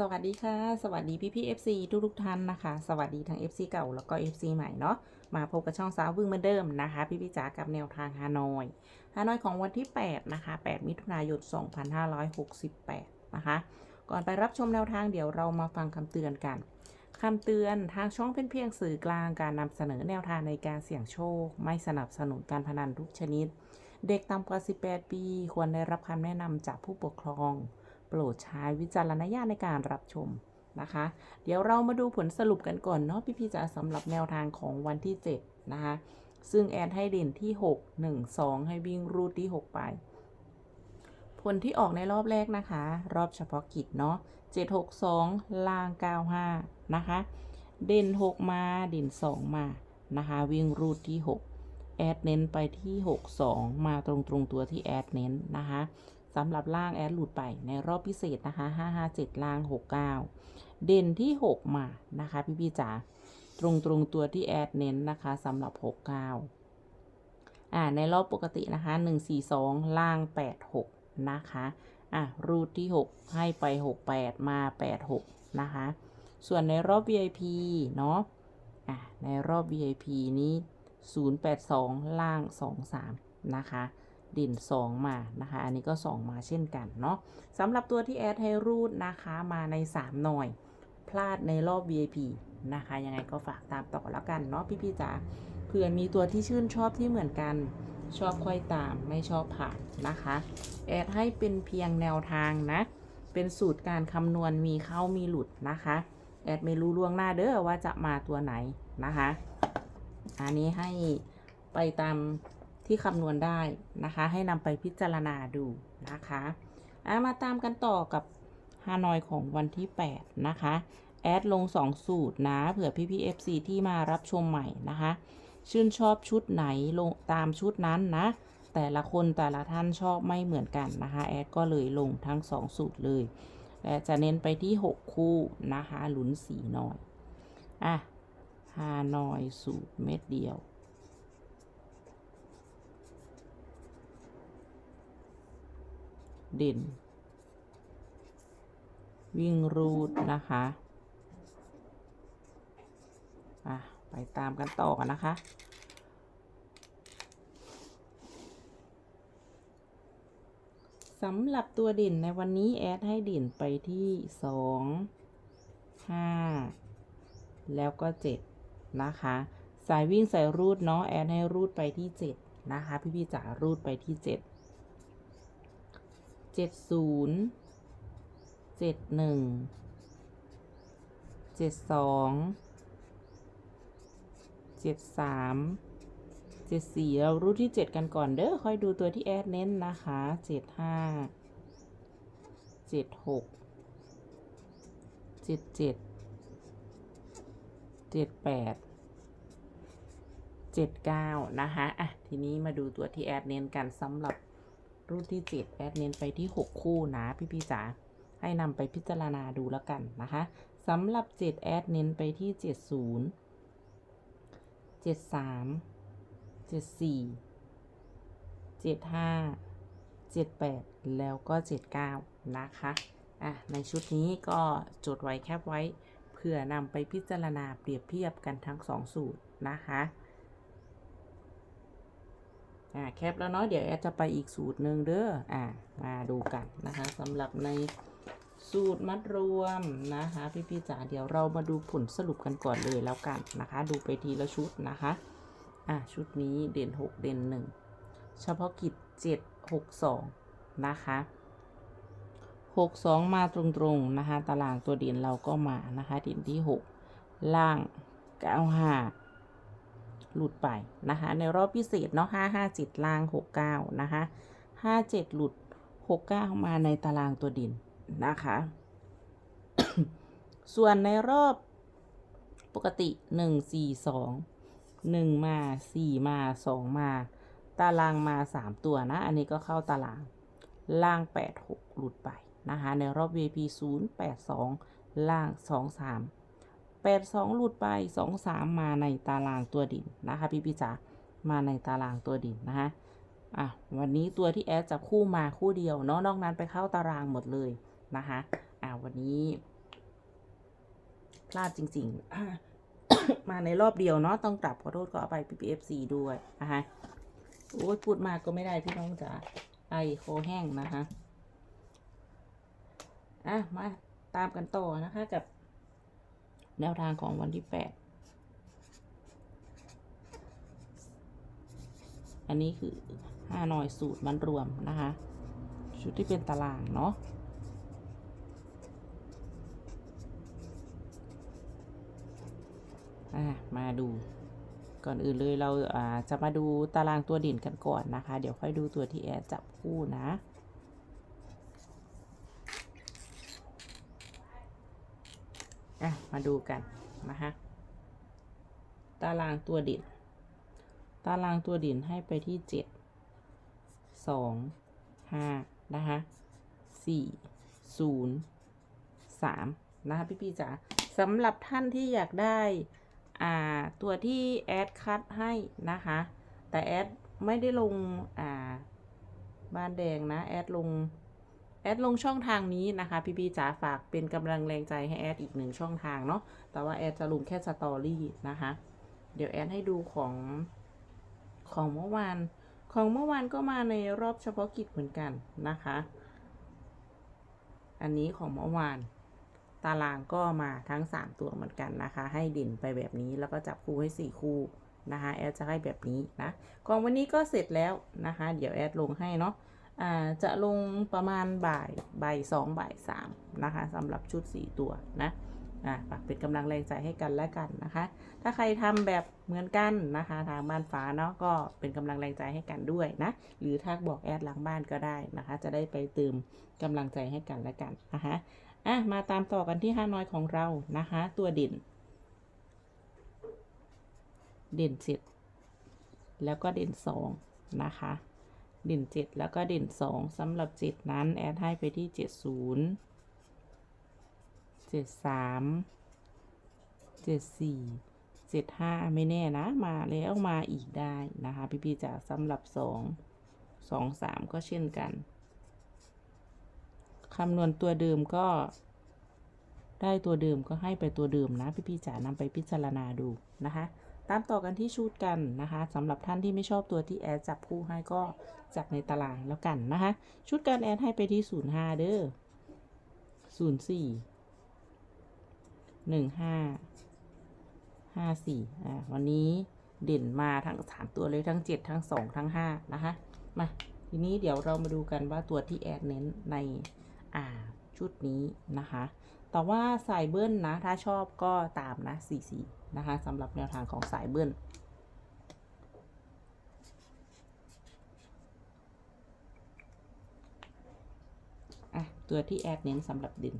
สวัสดีค่ะ สวัสดีพี่พี่ FC ทุกทุกท่านนะคะ สวัสดีทั้ง FC เก่าแล้วก็ FC ใหม่เนาะมาพบกับช่องสาวพึ่งเหมือนเดิมนะคะ พี่พี่จ๋ากับแนวทางฮานอยฮานอยของวันที่ 8 นะคะ 8 มิถุนายน 2568 นะคะ ก่อนไปรับชมแนวทางเดี๋ยวเรามาฟังคำเตือนกันคำเตือนทางช่องเป็นเพียงสื่อกลางการนำเสนอแนวทางในการเสี่ยงโชค ไม่สนับสนุนการพนันทุกชนิด เด็กต่ำกว่า 18 ปี ควรได้รับคำแนะนำจากผู้ปกครอง ปรดใช้วิจารณญาณในการรับชมนะคะ เดี๋ยวเรามาดูผลสรุปกันก่อนเนาะพี่ๆจ๋าสำหรับแนวทางของวันที่ 7 นะคะ ซึ่งแอดให้เด่นที่ 6 1 2 ให้วิ่งรูดที่ 6 ไป ผลที่ออกในรอบแรกนะคะ รอบเฉพาะกิจเนาะ762 ล่าง 95 นะคะ เด่น 6 มาเด่น 2 มานะคะวิ่งรูดที่ 6 แอดเน้นไปที่ 62 มาตรงตรงๆตัวที่แอดเน้นนะคะ สำหรับล่างแอดหลุดไปในรอบพิเศษนะคะ 557 ล่าง 69 เด่นที่ 6 มานะคะพี่พี่ๆจ๋าตรงตรงๆตัวที่แอดเน้นนะคะสำหรับ 69 อ่าในรอบปกตินะคะ 142 ล่าง 86 นะคะ อะรูทที่ 6 ให้ไป 68 มา 86 นะคะ ส่วนในรอบ VIP เนาะอะในรอบ VIP นี้ 082 ล่าง 23 นะคะ ดิน 2 มานะคะ อันนี้ก็ 2 มาเช่นกันเนาะสำหรับตัวที่แอดให้รูดนะคะมาใน 3 หน่อยพลาดในรอบ VIP นะคะ ยังไงก็ฝากตามต่อแล้วกันเนาะพี่ๆจ๋าเผื่อมีตัวที่ชื่นชอบที่เหมือนกันชอบค่อยตามไม่ชอบผ่านนะคะ แอดให้เป็นเพียงแนวทางนะ เป็นสูตรการคำนวณมีเข้ามีหลุดนะคะ แอดไม่รู้ล่วงหน้าเด้อว่าจะมาตัวไหนนะคะ อันนี้ให้ไปตาม ที่คำนวณได้นะคะ ให้นำไปพิจารณาดูนะคะอะมาตามกันต่อกับฮานอยของวันที่ 8 นะคะ แอดลง 2 สูตรนะเผื่อพี่พี่ FC ที่มารับชมใหม่นะคะ ชื่นชอบชุดไหนลงตามชุดนั้นนะ แต่ละคนแต่ละท่านชอบไม่เหมือนกันนะคะ แอดก็เลยลงทั้ง 2 สูตรเลย และจะเน้นไปที่ 6 คู่นะคะหลุนสีหน่อย อะฮานอยสูตรเม็ดเดียว เด่น วิ่งรูดนะคะอะไปตามกันต่อกันนะคะ สำหรับตัวเด่นในวันนี้แอดให้เด่นไปที่สองห้าแล้วก็เจ็ดนะคะสายวิ่งสายรูดเนาะแอดให้รูดไปที่เจ็ดนะคะ พี่ๆจ๋ารูดไปที่เจ็ด เจ็ดศูนย์เจ็ดหนึ่งเจ็ดสองเจ็ดสามเจ็ดสี่เรารูดที่เจ็ดกันก่อนเด้อค่อยดูตัวที่แอดเน้นนะคะเจ็ดห้าเจ็ดหกเจ็ดเจ็ดเจ็ดแปดเจ็ดเก้านะคะอะทีนี้มาดูตัวที่แอดเน้นกันสำหรับ รูดที่เจ็ดแอดเน้นไปที่หกคู่นะพี่พี่จ๋าให้นำไปพิจารณาดูแล้วกันนะคะสำหรับเจ็ดแอดเน้นไปที่เจ็ดศูนย์เจ็ดสามเจ็ดสี่เจ็ดห้าเจ็ดแปดแล้วก็เจ็ดเก้านะคะอะในชุดนี้ก็จดไว้แคปไว้ เพื่อนำไปพิจารณาเปรียบเทียบกันทั้งสองสูตรนะคะ อ่าแคปแล้วเนาะเดี๋ยวแอดจะไปอีกสูตรหนึ่งเด้ออ่ามาดูกันนะคะสำหรับในสูตรมัดรวมนะคะ พี่ๆจ๋าเดี๋ยวเรามาดูผลสรุปกันก่อนเลยแล้วกันนะคะ ดูไปทีละชุดนะคะอะชุดนี้เด่น 6 เด่น 1 เฉพาะกิจ 7 6 2 นะคะ6 2 มาตรงๆนะคะ ตารางตัวเด่นเราก็มานะคะ เด่นที่ 6 ล่าง 95 หลุดไปนะคะ ในรอบพิเศษเนาะ5 5 7ล่าง 69 นะคะ 57 หลุด 69 มาในตารางตัวด่นนะคะ ส่วนในรอบปกติ 1 4 2หนึ่งมาสี่มาสองมา ตารางมาสามตัวนะ อันนี้ก็เข้าตาราง ล่างแปดหกหลุดไปนะคะ ในรอบ VIP ศูนย์แปดสองล่างสองสาม แปดสองหลุดไปสองสามมาในตารางตัวดินนะคะ พี่พี่จ๋ามาในตารางตัวดินนะคะอะวันนี้ตัวที่แอดจับคู่มาคู่เดียวเนาะนอกนั้นไปเข้าตารางหมดเลยนะคะอะวันนี้ พลาดจริง ๆ มาในรอบเดียวเนาะต้องกลับขอโทษขออภัย PPFC ด้วยนะคะโอ้ยพูดมากก็ไม่ได้พี่น้องจ๋าไอโคแห้งนะคะอะมาตามกันต่อนะคะกับ แนวทางของวันที่แปดอันนี้คือห้าหน่อยสูตรมันรวมนะคะ ชุดที่เป็นตารางเนาะมาดูก่อนอื่นเลยเราอ่าจะมาดูตารางตัวเด่นกันก่อนนะคะ เดี๋ยวค่อยดูตัวที่แอดจับคู่นะ อะ มาดูกันนะคะตารางตัวด่นตารางตัวด่นให้ไปที่เจ็ดสองห้านะคะสี่ศูนย์สามนะคะพี่ๆจ๋าสำหรับท่านที่อยากได้อ่าตัวที่แอดคัดให้นะคะ แต่แอดไม่ได้ลงอ่าบ้านแดงนะ แอดลง แอดลงช่องทางนี้นะคะพี่ๆจ๋าฝากเป็นกำลังแรงใจให้แอดอีกหนึ่งช่องทางเนาะแต่ว่าแอดจะลงแค่สตอรี่นะคะเดี๋ยวแอดให้ดูของของเมื่อวาน ของเมื่อวานก็มาในรอบเฉพาะกิจเหมือนกันนะคะ อันนี้ของเมื่อวาน ตารางก็มาทั้ง 3 ตัวเหมือนกันนะคะ ให้เด่นไปแบบนี้แล้วก็จับคู่ให้ 4 คู่นะคะแอดจะให้แบบนี้นะกองวันนี้ก็เสร็จแล้วนะคะ เดี๋ยวแอดลงให้เนาะ จะลงประมาณบ่ายบ่ายสองบ่ายสามนะคะสำหรับชุด4ตัวนะอ่าฝากเป็นกำลังแรงใจให้กันและกันนะคะ ถ้าใครทำแบบเหมือนกันนะคะ ทางบ้านฟ้าเนาะก็เป็นกำลังแรงใจให้กันด้วยนะ หรือทักบอกแอดหลังบ้านก็ได้นะคะ จะได้ไปเติมกำลังใจให้กันและกันนะคะอะมาตามต่อกันที่ห้าน้อยของเรานะคะ ตัวเด่น เด่นเจ็ดแล้วก็เด่นสองนะคะ เด่นเจ็ดแล้วก็เด่นสองสำหรับเจ็ดนั้น แอดให้ไปที่เจ็ดศูนย์เจ็ดสามเจ็ดสี่เจ็ดห้าไม่แน่นะ มาแล้วมาอีกได้นะคะ พี่ๆจ๋าสำหรับสองสองสามก็เช่นกันคำนวณตัวเดิมก็ ได้ตัวเดิมก็ให้ไปตัวเดิมนะ พี่ๆจ๋านำไปพิจารณาดูนะคะ ตามต่อกันที่ชุดกันนะคะสำหรับท่านที่ไม่ชอบตัวที่แอดจับคู่ให้ก็จับในตารางแล้วกันนะคะ ชุดการแอดให้ไปที่ 05 เด้อ 04 15 54อ่าวันนี้เด่นมาทั้ง 3 ตัวเลยทั้ง 7 ทั้ง 2 ทั้ง 5 นะคะ มาทีนี้เดี๋ยวเรามาดูกันว่าตัวที่แอดเน้นในอ่าชุดนี้นะคะ แต่ว่าสายเบิ้ลนะ ถ้าชอบก็ตามนะ44นะคะสำหรับแนวทางของสายเบิ้ลอะตัวที่แอดเน้นสำหรับเด่น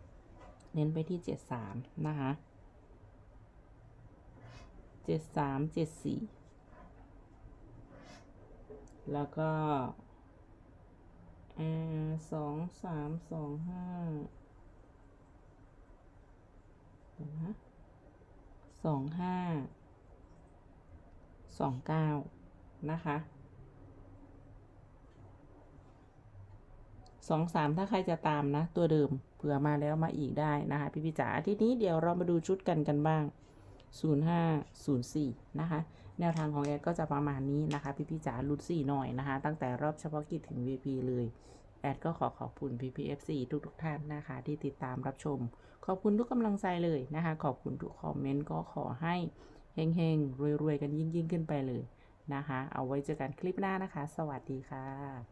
7เน้นไปที่73นะคะ73 74แล้วก็อ่าสองสามสองห้า สองห้าสองเก้านะคะสองสามถ้าใครจะตามนะ ตัวเดิมเผื่อมาแล้วมาอีกได้นะคะ พี่พี่จ๋าทีนี้เดี๋ยวเรามาดูชุดกันกันบ้าง 05 04 นะคะ แนวทางของแอดก็จะประมาณนี้นะคะ พี่พี่จ๋าลุ้น4หน่อยนะคะ ตั้งแต่รอบเฉพาะกิจถึง VP เลย แอดก็ขอขอบคุณ PPFC ทุกทุกท่านนะคะ ที่ติดตามรับชม ขอบคุณทุกกำลังใจเลยนะคะ ขอบคุณทุกคอมเมนต์ก็ขอให้เฮงๆ รวยๆ กันยิ่งๆ ขึ้นไปเลยนะคะ เอาไว้เจอกันคลิปหน้านะคะ สวัสดีค่ะ